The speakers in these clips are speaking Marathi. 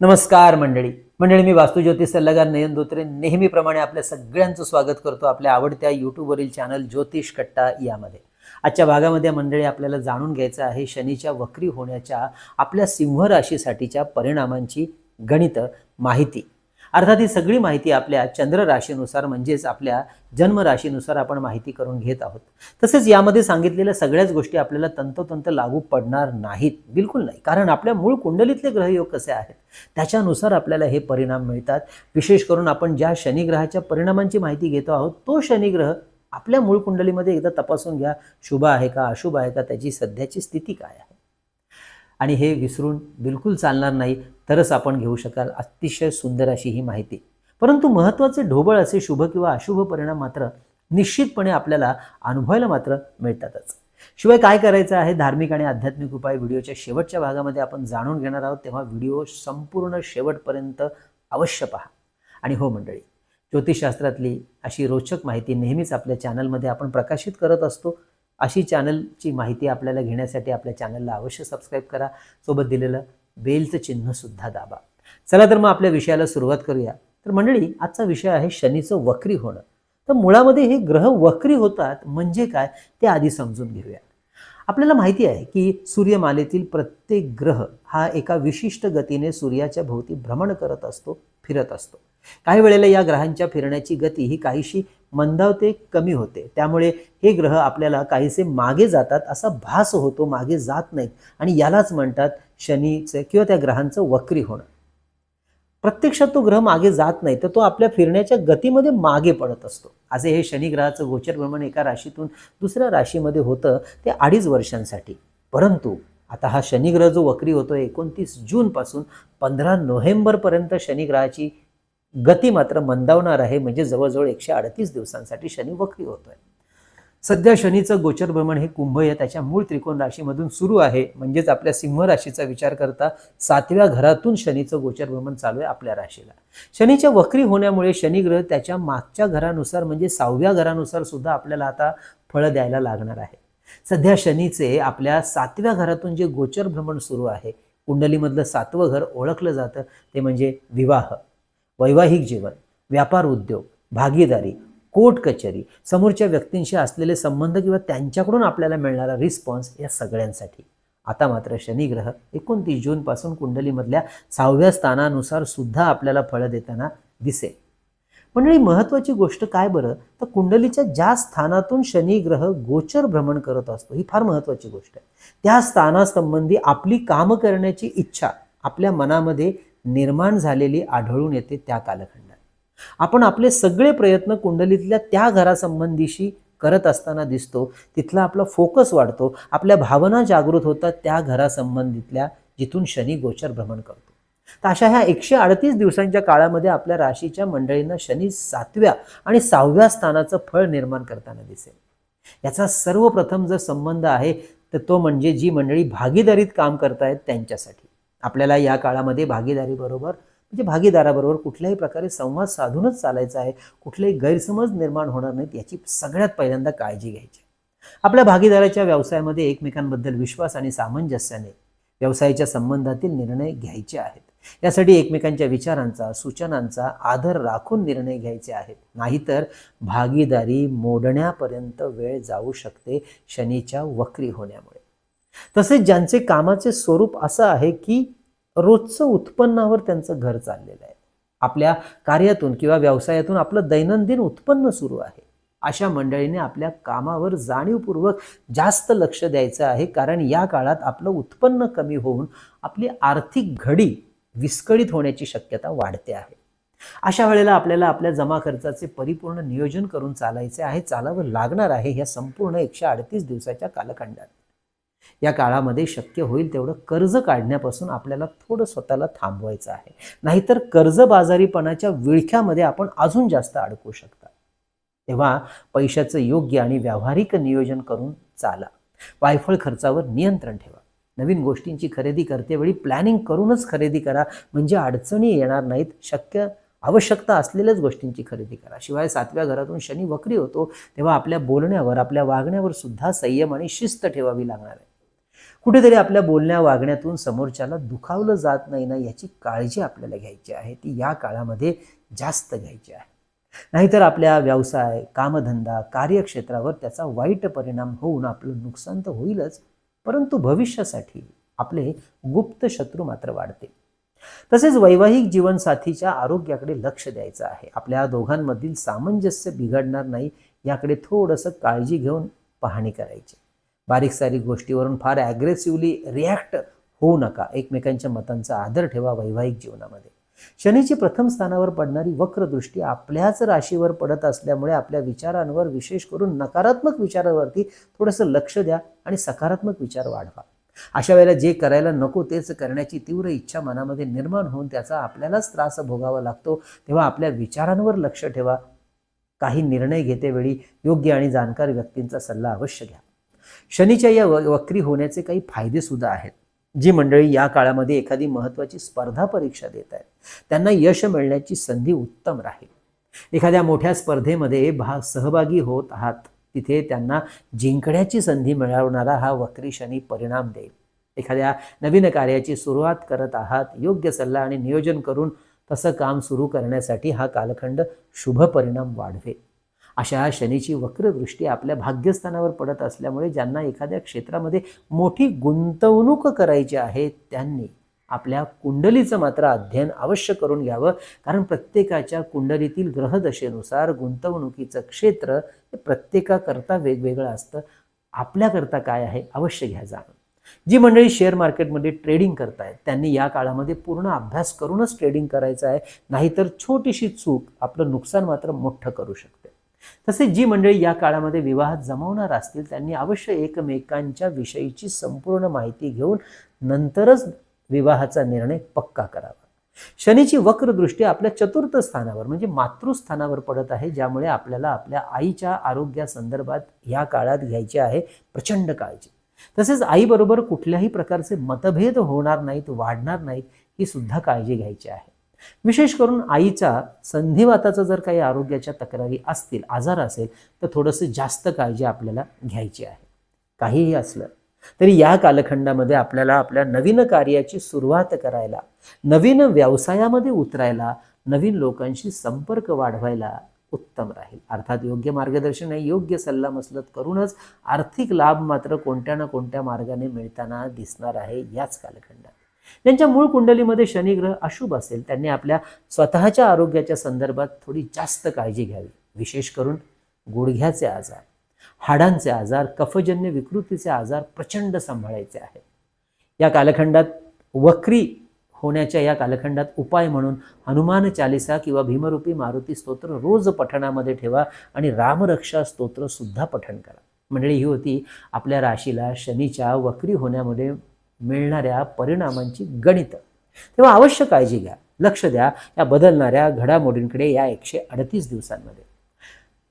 नमस्कार मंडळी. मंडळी मी वास्तुज्योतिष सल्लागार नयन धोत्रे. नेहमीप्रमाणे आपल्या सगळ्यांचं स्वागत करतो आपल्या आवडत्या यूट्यूबवरील चॅनल ज्योतिष कट्टा यामध्ये. आजच्या भागामध्ये मंडळी आपल्याला जाणून घ्यायचं आहे शनीच्या वक्री होण्याच्या आपल्या सिंह राशीसाठीच्या परिणामांची गणित माहिती. अर्थात ही सगळी माहिती आपल्या चंद्र राशीनुसार म्हणजेच आपल्या जन्म राशीनुसार आपण माहिती करून घेत आहोत. तसेच यामध्ये सांगितलेल्या सगळ्याच गोष्टी आपल्याला तंतोतंत लागू पडणार नाहीत. बिलकुल नाही. कारण आपल्या मूळ कुंडलीतले ग्रहयोग कसे आहेत? त्याच्यानुसार आपल्याला हे परिणाम मिळतात. विशेष करून आपण ज्या शनिग्रहाच्या परिणामांची माहिती घेतो आहोत तो शनिग्रह आपल्या मूळ कुंडलीमध्ये एकदा तपासून घ्या. शुभ आहे का? अशुभ आहे का? त्याची सध्याची स्थिती काय आहे? आणि हे विसरून बिलकुल चालणार नाही तरच आपण घेऊ शकाल. अतिशय सुंदर अशी ही माहिती. परंतु महत्त्वाचे ढोबळ असे शुभ किंवा अशुभ परिणाम मात्र निश्चितपणे आपल्याला अनुभवायला मात्र मिळतातच. शिवाय काय करायचं आहे? धार्मिक आणि आध्यात्मिक उपाय व्हिडिओच्या शेवटच्या भागामध्ये आपण जाणून घेणार आहोत. तेव्हा व्हिडिओ संपूर्ण शेवटपर्यंत अवश्य पहा. आणि हो मंडळी ज्योतिषशास्त्रातली अशी रोचक माहिती नेहमीच आपल्या चॅनलमध्ये आपण प्रकाशित करत असतो. अशी चॅनलची माहिती आपल्याला घेण्यासाठी आपल्या चॅनलला अवश्य सबस्क्राईब करा. सोबत दिलेलं बेलचं चिन्हसुद्धा दाबा. चला तर मग आपल्या विषयाला सुरुवात करूया. तर मंडळी आजचा विषय आहे शनीचं वक्री होणं. तर मुळामध्ये हे ग्रह वक्री होतात म्हणजे काय ते आधी समजून घेऊया. आपल्याला माहिती आहे की सूर्यमालेतील प्रत्येक ग्रह हा एका विशिष्ट गतीने सूर्याच्या भोवती भ्रमण करत असतो फिरत असतो. काही वेळेला या ग्रहांच्या फिरण्याची गती ही काहीशी मंदावते कमी होते. त्यामुळे हे ग्रह आपल्याला काहीसे मागे जातात असा भास होतो मागे जात नाहीत. आणि यालाच म्हणतात शनीचं किंवा त्या ग्रहांचं वक्री होणं. प्रत्यक्षात तो ग्रह मागे जात नाही तर तो आपल्या फिरण्याच्या गतीमध्ये मागे पडत असतो. असे हे शनिग्रहाचं गोचर भ्रमण एका राशीतून दुसऱ्या राशीमध्ये होतं ते अडीच वर्षांसाठी. परंतु आता हा शनिग्रह जो वक्री होतो एकोणतीस जूनपासून पंधरा नोव्हेंबरपर्यंत शनिग्रहाची गती मात्र मंदावणार आहे. म्हणजे जवळजवळ एकशे अडतीस दिवसांसाठी शनी वक्री होतोय. सध्या शनीचं गोचर भ्रमण हे कुंभ या त्याच्या मूळ त्रिकोण राशीमधून सुरू आहे. म्हणजेच आपल्या सिंह राशीचा विचार करता सातव्या घरातून शनीचं गोचर भ्रमण चालू आहे आपल्या राशीला. शनीच्या वक्री होण्यामुळे शनिग्रह त्याच्या मागच्या घरानुसार म्हणजे सहाव्या घरानुसार सुद्धा आपल्याला आता फळं द्यायला लागणार आहे. सध्या शनीचे आपल्या सातव्या घरातून जे गोचर भ्रमण सुरू आहे कुंडलीमधलं सातवं घर ओळखलं जातं. ते म्हणजे विवाह. वैवाहिक जीवन व्यापार उद्योग भागीदारी कोर्ट कचेरी समोरच्या व्यक्तींशी असलेले संबंध किंवा त्यांच्याकडून आपल्याला मिळणारा रिस्पॉन्स या सगळ्यांसाठी. आता मात्र शनिग्रह एकोणतीस जूनपासून कुंडलीमधल्या सहाव्या स्थानानुसार सुद्धा आपल्याला फळं देताना दिसेल. मंडळी महत्त्वाची गोष्ट काय बरं? तर कुंडलीच्या ज्या स्थानातून शनिग्रह गोचर भ्रमण करत असतो ही फार महत्त्वाची गोष्ट आहे. त्या स्थानासंबंधी आपली कामं करण्याची इच्छा आपल्या मनामध्ये निर्माण झालेली आढळून येते त्या कालखंडात. आपण आपले सगळे प्रयत्न कुंडलीतल्या त्या घरासंबंधीशी करत असताना दिसतो तिथला आपला फोकस वाढतो आपल्या भावना जागृत होतात त्या घरासंबंधीतल्या जिथून शनी गोचर भ्रमण करतो. तर अशा ह्या एकशे अडतीस दिवसांच्या काळामध्ये आपल्या राशीच्या मंडळींना शनी सातव्या आणि सहाव्या स्थानाचं फळ निर्माण करताना दिसेल. याचा सर्वप्रथम जर संबंध आहे तर तो म्हणजे जी मंडळी भागीदारीत काम करतायत त्यांच्यासाठी. आपल्याला या काळामध्ये भागीदारीबरोबर म्हणजे भागीदाराबरोबर कुठल्याही प्रकारे संवाद साधूनच चालायचा आहे. कुठलेही गैरसमज निर्माण होणार नाहीत याची सगळ्यात पहिल्यांदा काळजी घ्यायची. आपल्या भागीदाराच्या व्यवसायामध्ये एकमेकांबद्दल विश्वास आणि सामंजस्याने व्यवसायाच्या संबंधातील निर्णय घ्यायचे आहेत. यासाठी एकमेकांच्या विचारांचा सूचनांचा आदर राखून निर्णय घ्यायचे आहेत. नाहीतर भागीदारी मोडण्यापर्यंत वेळ जाऊ शकते शनीच्या वक्री होण्यामुळे. तसेच ज्यांचे कामाचे स्वरूप असं आहे की रोजचं उत्पन्नावर त्यांचं घर चाललेलं आहे. आपल्या कार्यातून किंवा व्यवसायातून आपलं दैनंदिन उत्पन्न सुरू आहे. अशा मंडळीने आपल्या कामावर जाणीवपूर्वक जास्त लक्ष द्यायचं आहे कारण या काळात आपलं उत्पन्न कमी होऊन आपली आर्थिक घडी विस्कळीत होण्याची शक्यता वाढते आहे. अशा वेळेला आपल्याला आपल्या जमा खर्चाचे परिपूर्ण नियोजन करून चालायचे आहे चालावं लागणार आहे ह्या संपूर्ण एकशे अडतीस दिवसाच्या कालखंडात. या काळामध्ये शक्य होईल तेवढं कर्ज काढण्यापासून आपल्याला थोडं स्वतःला थांबवायचं आहे. नाहीतर कर्जबाजारीपणाच्या विळख्यामध्ये आपण अजून जास्त अडकू शकता. तेव्हा पैशाचं योग्य आणि व्यावहारिक नियोजन करून चाला. वायफळ खर्चावर नियंत्रण ठेवा. नवीन गोष्टींची खरेदी करतेवेळी प्लॅनिंग करूनच खरेदी करा. म्हणजे अडचणी येणार नाहीत. शक्य आवश्यकता असलेल्याच गोष्टींची खरेदी करा. शिवाय सातव्या घरातून शनी वक्री होतो तेव्हा आपल्या बोलण्यावर आपल्या वागण्यावर सुद्धा संयम आणि शिस्त ठेवावी लागणार आहे. कुठेतरी आपल्या बोलण्या वागण्यातून समोरच्याला दुखावलं जात नाही ना याची काळजी आपल्याला घ्यायची आहे. ती या काळामध्ये जास्त घ्यायची आहे. नाहीतर आपल्या व्यवसाय कामधंदा कार्यक्षेत्रावर त्याचा वाईट परिणाम होऊन आपलं नुकसान तर होईलच परंतु भविष्यासाठी आपले गुप्त शत्रू मात्र वाढते. तसेच वैवाहिक जीवनसाथीच्या आरोग्याकडे लक्ष द्यायचं आहे. आपल्या दोघांमधील सामंजस्य बिघडणार नाही याकडे थोडंसं काळजी घेऊन पाहणी करायची. बारीक सारीक गोष्टीवरून फार ॲग्रेसिव्हली रिॲक्ट होऊ नका. एकमेकांच्या मतांचा आदर ठेवा वैवाहिक जीवनामध्ये. शनीची प्रथम स्थानावर पडणारी वक्रदृष्टी आपल्याच राशीवर पडत असल्यामुळे आपल्या विचारांवर विशेष करून नकारात्मक विचारावरती थोडंसं लक्ष द्या आणि सकारात्मक विचार वाढवा. अशा वेळेला जे करायला नको तेच करण्याची तीव्र इच्छा मनामध्ये निर्माण होऊन त्याचा आपल्यालाच त्रास भोगावा लागतो. तेव्हा आपल्या विचारांवर लक्ष ठेवा. काही निर्णय घेतेवेळी योग्य आणि जाणकार व्यक्तींचा सल्ला अवश्य घ्या. शनीच्या या व- वक्री होण्याचे काही फायदेसुद्धा आहेत. जी मंडळी या काळामध्ये एखादी महत्त्वाची स्पर्धा परीक्षा देत आहेत त्यांना यश मिळण्याची संधी उत्तम राहील. एखाद्या मोठ्या स्पर्धेमध्ये भाग सहभागी होत आहात तिथे त्यांना जिंकण्याची संधी मिळवणारा हा वक्री शनी परिणाम देईल. एखाद्या नवीन कार्याची सुरुवात करत आहात योग्य सल्ला आणि नियोजन करून तसं काम सुरू करण्यासाठी हा कालखंड शुभ परिणाम वाढवेल. अशा शनीची वक्रदृष्टी आपल्या भाग्यस्थानावर पडत असल्यामुळे ज्यांना एखाद्या क्षेत्रामध्ये मोठी गुंतवणूक करायची आहे त्यांनी आपल्या कुंडलीचं मात्र अध्ययन अवश्य करून घ्यावं. कारण प्रत्येकाच्या कुंडलीतील ग्रहदशेनुसार गुंतवणुकीचं क्षेत्र हे प्रत्येकाकरता वेगवेगळं असतं. आपल्याकरता काय आहे अवश्य घ्या जाणं जी मंडळी शेअर मार्केटमध्ये ट्रेडिंग करतायत त्यांनी या काळामध्ये पूर्ण अभ्यास करूनच ट्रेडिंग करायचं आहे. नाहीतर छोटीशी चूक आपलं नुकसान मात्र मोठं करू शकते. तसेच जी मंडळी या काळामध्ये विवाह जमवणार असतील त्यांनी अवश्य एकमेकांच्या विषयीची संपूर्ण माहिती घेऊन नंतरच विवाहाचा निर्णय पक्का करावा. शनीची वक्रदृष्टी आपल्या चतुर्थ स्थानावर म्हणजे मातृस्थानावर पडत आहे ज्यामुळे आपल्याला आपल्या आईच्या आरोग्यासंदर्भात या काळात घ्यायची आहे प्रचंड काळजी. तसेच आईबरोबर कुठल्याही प्रकारचे मतभेद होणार नाहीत वाढणार नाहीत ही सुद्धा काळजी घ्यायची आहे. विशेष करून आईचा संधिवाताचा जर काही आरोग्याच्या तक्रारी असतील आजार असेल तर थोडंसं जास्त काळजी आपल्याला घ्यायची आहे. काहीही असलं तरी या कालखंडामध्ये आपल्याला आपल्या नवीन कार्याची सुरुवात करायला नवीन व्यवसायामध्ये उतरायला नवीन लोकांशी संपर्क वाढवायला उत्तम राहील. अर्थात योग्य मार्गदर्शन आहे योग्य सल्ला मसलत करूनच आर्थिक लाभ मात्र कोणत्या ना कोणत्या मार्गाने मिळताना दिसणार आहे याच कालखंडात. ज्यांच्या मूळ कुंडलीमध्ये शनिग्रह अशुभ असेल. त्यांनी आपल्या स्वतःच्या आरोग्याच्या संदर्भात थोडी जास्त काळजी घ्यावी. विशेष करून गुडघ्याचे आजार हाडांचे आजार कफजन्य विकृतीचे आजार प्रचंड सांभाळायचे आहेत. या कालखंडात वक्री होण्याच्या या कालखंडात उपाय म्हणून हनुमान चालिसा किंवा भीमरूपी मारुती स्तोत्र रोज पठणामध्ये ठेवा आणि रामरक्षा स्तोत्र सुद्धा पठण करा. मंडळी ही होती आपल्या राशीला शनीच्या वक्री होण्यामध्ये मिळणाऱ्या परिणामांची गणित. तेव्हा अवश्य काळजी घ्या. लक्ष द्या. या बदलणाऱ्या घडामोडींकडे या एकशे अडतीस दिवसांमध्ये.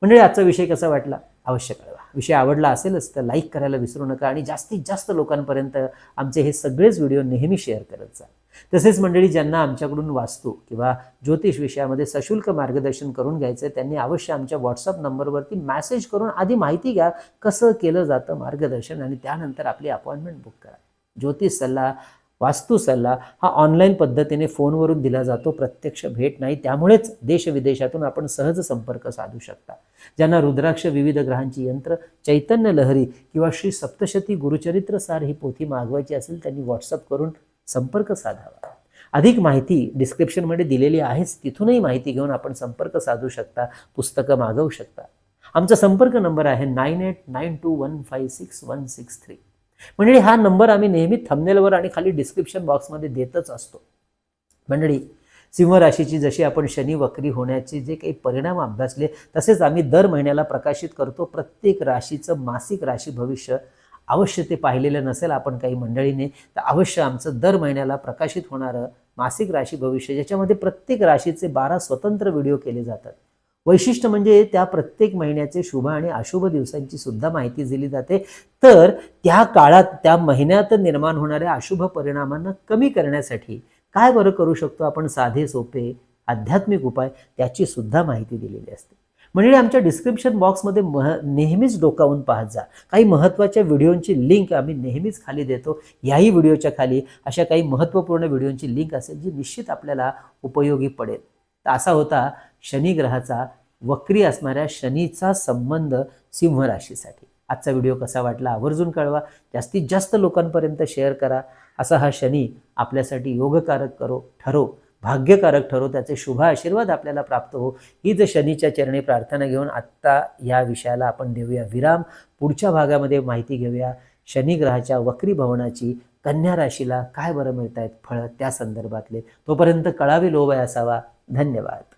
मंडळी आजचा विषय कसा वाटला? अवश्य कळवा. विषय आवडला असेलच तर लाईक करायला विसरू नका आणि जास्तीत जास्त लोकांपर्यंत आमचे हे सगळेच व्हिडिओ नेहमी शेअर करत जा. तसेच मंडळी ज्यांना आमच्याकडून वास्तू किंवा ज्योतिष विषयामध्ये सशुल्क मार्गदर्शन करून घ्यायचं आहे त्यांनी अवश्य आमच्या व्हॉट्सअप नंबरवरती मॅसेज करून आधी माहिती घ्या कसं केलं जातं मार्गदर्शन आणि त्यानंतर आपली अपॉइंटमेंट बुक करा. ज्योतिष सल्ला वास्तू सल्ला हा ऑनलाईन पद्धतीने फोनवरून दिला जातो. प्रत्यक्ष भेट नाही. त्यामुळेच देशविदेशातून आपण सहज संपर्क साधू शकता. ज्यांना रुद्राक्ष विविध ग्रहांची यंत्र चैतन्य लहरी किंवा श्री सप्तशती गुरुचरित्र सार ही पोथी मागवायची असेल त्यांनी व्हॉट्सअप करून संपर्क साधावा. अधिक माहिती डिस्क्रिप्शनमध्ये दिलेली आहेच. तिथूनही माहिती घेऊन आपण संपर्क साधू शकता पुस्तकं मागवू शकता. आमचा संपर्क नंबर आहे nine eight nine two one five six one six three मंडळी हा नंबर आम्ही नेहमी थंबनेलवर आणि खाली डिस्क्रिप्शन बॉक्समध्ये देतच असतो. मंडळी सिंह राशीची जशी आपण शनी वक्री होण्याचे जे काही परिणाम अभ्यासले तसेच आम्ही दर महिन्याला प्रकाशित करतो. प्रत्येक राशीचं मासिक राशी भविष्य अवश्य ते पाहिलेलं नसेल आपण काही मंडळीने तर अवश्य आमचं दर महिन्याला प्रकाशित होणारं मासिक राशी भविष्य ज्याच्यामध्ये प्रत्येक राशीचे बारा स्वतंत्र व्हिडिओ केले जातात. वैशिष्ट्य म्हणजे त्या प्रत्येक महिन्याचे शुभ आणि अशुभ दिवसांची सुद्धा माहिती दिली जाते. तर त्या काळात त्या महिन्यात निर्माण होणाऱ्या अशुभ परिणामांना कमी करण्यासाठी काय बरं करू शकतो आपण? साधे सोपे आध्यात्मिक उपाय त्याची सुद्धा माहिती दिलेली असते. म्हणजे आमच्या डिस्क्रिप्शन बॉक्समध्ये मह नेहमीच डोकावून पाहत जा. काही महत्त्वाच्या व्हिडिओंची लिंक आम्ही नेहमीच खाली देतो. याही व्हिडिओच्या खाली अशा काही महत्त्वपूर्ण व्हिडिओंची लिंक असेल जी निश्चित आपल्याला उपयोगी पडेल. तर असा होता शनिग्रहाचा वक्री असणाऱ्या शनीचा संबंध सिंह राशीसाठी आजचा व्हिडिओ कसा वाटला आवर्जून कळवा. जास्तीत जास्त लोकांपर्यंत शेअर करा. असा हा शनी आपल्यासाठी योगकारक करो ठरो भाग्यकारक ठरो त्याचे शुभ आशीर्वाद आपल्याला प्राप्त हो. हीच शनीच्या चरणी प्रार्थना घेऊन आत्ता या विषयाला आपण देऊया विराम. पुढच्या भागामध्ये माहिती घेऊया शनिग्रहाच्या वक्री भवनाची कन्या राशीला काय बरं मिळत आहेत फळं त्या संदर्भातले. तोपर्यंत कळावे लोभय असावा. धन्यवाद.